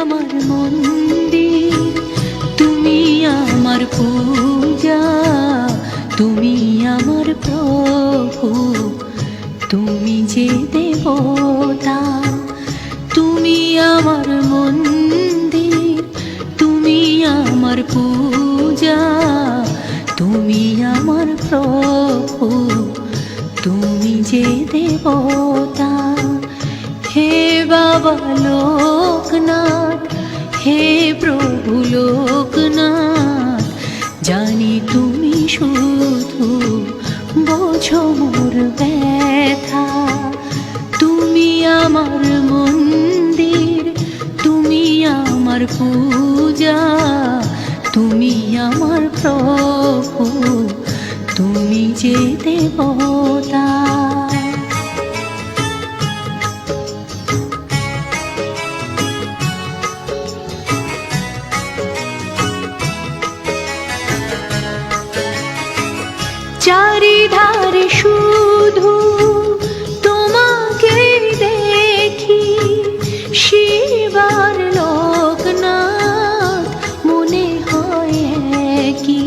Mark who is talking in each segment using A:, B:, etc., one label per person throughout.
A: আমার মন্দির, তুমি আমার পূজা, তুমি আমার প্রভু, তুমি যে দেবতা, তুমি আমার মন্দির, তুমি আমার পূজা, তুমি আমার প্রভু, তুমি যে দেবতা। হে বাবা হে প্রভু লোকনাথ জানি তুমি শুধু বোঝো মোর ব্যথা। তুমি আমার মন্দির, তুমি আমার পূজা, তুমি আমার প্রভু। তুমি যে দেবতা চারিধারে শুধু তোমাকে দেখি। শিবার লোকনাথ মনে হয় কি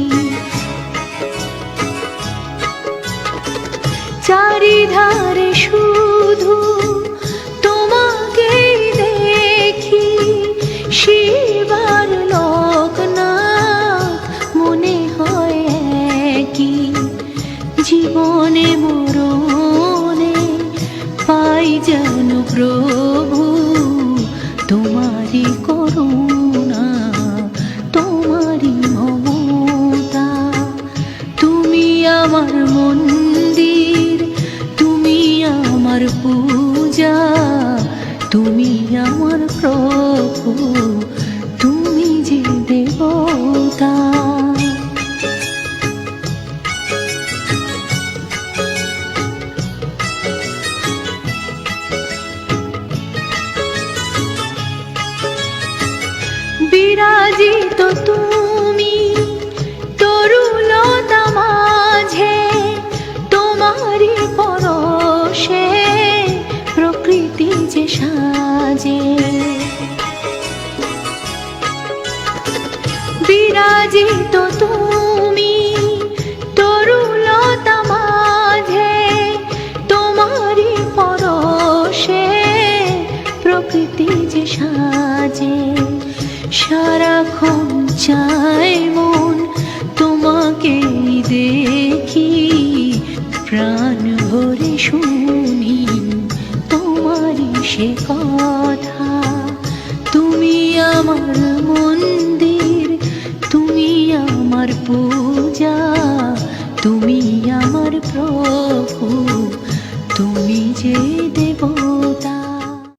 A: চারিধারে শুধু বিরাজিত তুমি তরুলতা মাঝে তোমারি পরশে প্রকৃতি যে সাজে, সারাক্ষণ চায় মন তোমাকেই দেখি, প্রাণ ভরে শুনি তোমারই সে কথা। তুমি আমার পূজা তুমি আমার প্রভু তুমি যে